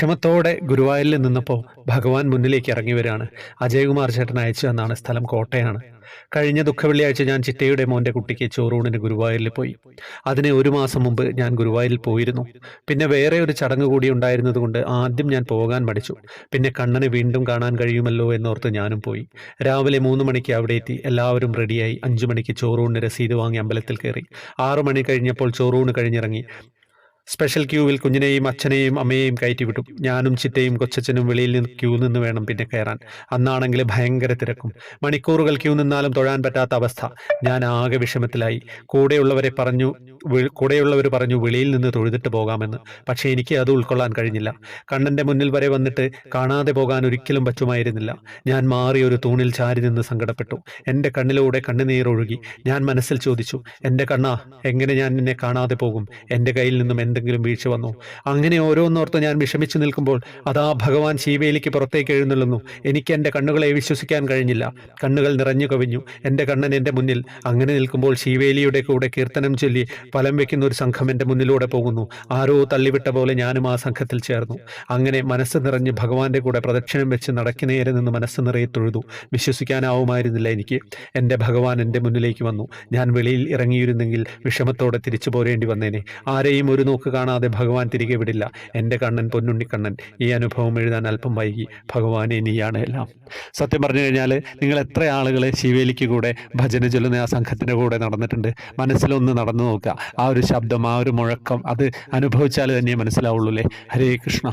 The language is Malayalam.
ക്ഷമത്തോടെ ഗുരുവായൂരിൽ നിന്നപ്പോൾ ഭഗവാൻ മുന്നിലേക്ക് ഇറങ്ങി വരികയാണ്. അജയകുമാർ ചേട്ടൻ അയച്ചു എന്നാണ് സ്ഥലം കോട്ടയാണ്. കഴിഞ്ഞ ദുഃഖവെള്ളിയാഴ്ച ഞാൻ ചിറ്റയുടെ മോന്റെ കുട്ടിക്ക് ചോറൂണിന് ഗുരുവായൂരിൽ പോയി. അതിന് ഒരു മാസം മുമ്പ് ഞാൻ ഗുരുവായൂരിൽ പോയിരുന്നു. പിന്നെ വേറെ ഒരു ചടങ്ങ് കൂടി ഉണ്ടായിരുന്നതുകൊണ്ട് ആദ്യം ഞാൻ പോകാൻ മടിച്ചു. പിന്നെ കണ്ണനെ വീണ്ടും കാണാൻ കഴിയുമല്ലോ എന്നോർത്ത് ഞാനും പോയി. രാവിലെ മൂന്ന് മണിക്ക് അവിടെ എത്തി എല്ലാവരും റെഡിയായി. അഞ്ചു മണിക്ക് ചോറൂണിന് രസീത് വാങ്ങി അമ്പലത്തിൽ കയറി. ആറു മണി കഴിഞ്ഞപ്പോൾ ചോറൂണ് കഴിഞ്ഞിറങ്ങി. സ്പെഷ്യൽ ക്യൂവിൽ കുഞ്ഞിനെയും അച്ഛനെയും അമ്മയെയും കയറ്റി വിട്ടു ഞാനും ചിറ്റയും കൊച്ചച്ഛനും വെളിയിൽ നിന്ന് ക്യൂ നിന്ന് വേണം പിന്നെ കയറാൻ. അന്നാണെങ്കിൽ ഭയങ്കര തിരക്കും. മണിക്കൂറുകൾ ക്യൂ നിന്നാലും തൊഴാൻ പറ്റാത്ത അവസ്ഥ. ഞാൻ ആകെ വിഷമത്തിലായി. കൂടെയുള്ളവരെ പറഞ്ഞു കൂടെയുള്ളവർ പറഞ്ഞു വെളിയിൽ നിന്ന് തൊഴുതിട്ട് പോകാമെന്ന്. പക്ഷേ എനിക്ക് അത് ഉൾക്കൊള്ളാൻ കഴിഞ്ഞില്ല. കണ്ണന്റെ മുന്നിൽ വരെ വന്നിട്ട് കാണാതെ പോകാൻ ഒരിക്കലും പറ്റുമായിരുന്നില്ല. ഞാൻ മാറി ഒരു തൂണിൽ ചാരി നിന്ന് സങ്കടപ്പെട്ടു. എന്റെ കണ്ണിലൂടെ കണ്ണുനീരൊഴുകി ഞാൻ മനസ്സിൽ ചോദിച്ചു എന്റെ കണ്ണാ എങ്ങനെ ഞാൻ നിന്നെ കാണാതെ പോകും? എന്റെ കയ്യിൽ നിന്നും എന്തെങ്കിലും വീഴ്ച വന്നു? അങ്ങനെ ഓരോന്നോർത്ത് ഞാൻ വിഷമിച്ചു നിൽക്കുമ്പോൾ അതാ ഭഗവാൻ ശീവേലിക്ക് പുറത്തേക്ക് എഴുന്നള്ളുന്നു. എനിക്ക് എന്റെ കണ്ണുകളെ വിശ്വസിക്കാൻ കഴിഞ്ഞില്ല. കണ്ണുകൾ നിറഞ്ഞു കവിഞ്ഞു. എന്റെ കണ്ണൻ എന്റെ മുന്നിൽ അങ്ങനെ നിൽക്കുമ്പോൾ ശീവേലിയുടെ കൂടെ കീർത്തനം ചൊല്ലി ഫലം വെക്കുന്ന ഒരു സംഘം എന്റെ മുന്നിലൂടെ പോകുന്നു. ആരോ തള്ളിവിട്ട പോലെ ഞാനും ആ സംഘത്തിൽ ചേർന്നു. അങ്ങനെ മനസ്സ് നിറഞ്ഞ് ഭഗവാന്റെ കൂടെ പ്രദക്ഷിണം വെച്ച് നടക്കുന്നേരെ നിന്ന് മനസ്സ് നിറയെ തൊഴുതു. വിശ്വസിക്കാനാവുമായിരുന്നില്ല എനിക്ക്. എന്റെ ഭഗവാൻ എന്റെ മുന്നിലേക്ക് വന്നു. ഞാൻ വെളിയിൽ ഇറങ്ങിയിരുന്നെങ്കിൽ വിഷമത്തോടെ തിരിച്ചു പോരേണ്ടി വന്നേനെ. ആരെയും ഒരു നോക്ക് കാണാതെ ഭഗവാൻ തിരികെ വിടില്ല. എന്റെ കണ്ണൻ പൊന്നുണ്ണിക്കണ്ണൻ ഈ അനുഭവം എഴുതാൻ അല്പം വൈകി. ഭഗവാനെ നീയാണ് എല്ലാം. സത്യം പറഞ്ഞു കഴിഞ്ഞാൽ നിങ്ങൾ എത്ര ആളുകളെ ശിവേലിക്ക് കൂടെ ഭജന ചൊല്ലുന്ന ആ സംഘത്തിന്റെ കൂടെ നടന്നിട്ടുണ്ട്. മനസ്സിലൊന്ന് നടന്നു നോക്കുക. ആ ഒരു ശബ്ദം ആ ഒരു മുഴക്കം അത് അനുഭവിച്ചാൽ തന്നെ മനസ്സിലാവുള്ളൂ അല്ലേ? ഹരേ കൃഷ്ണ.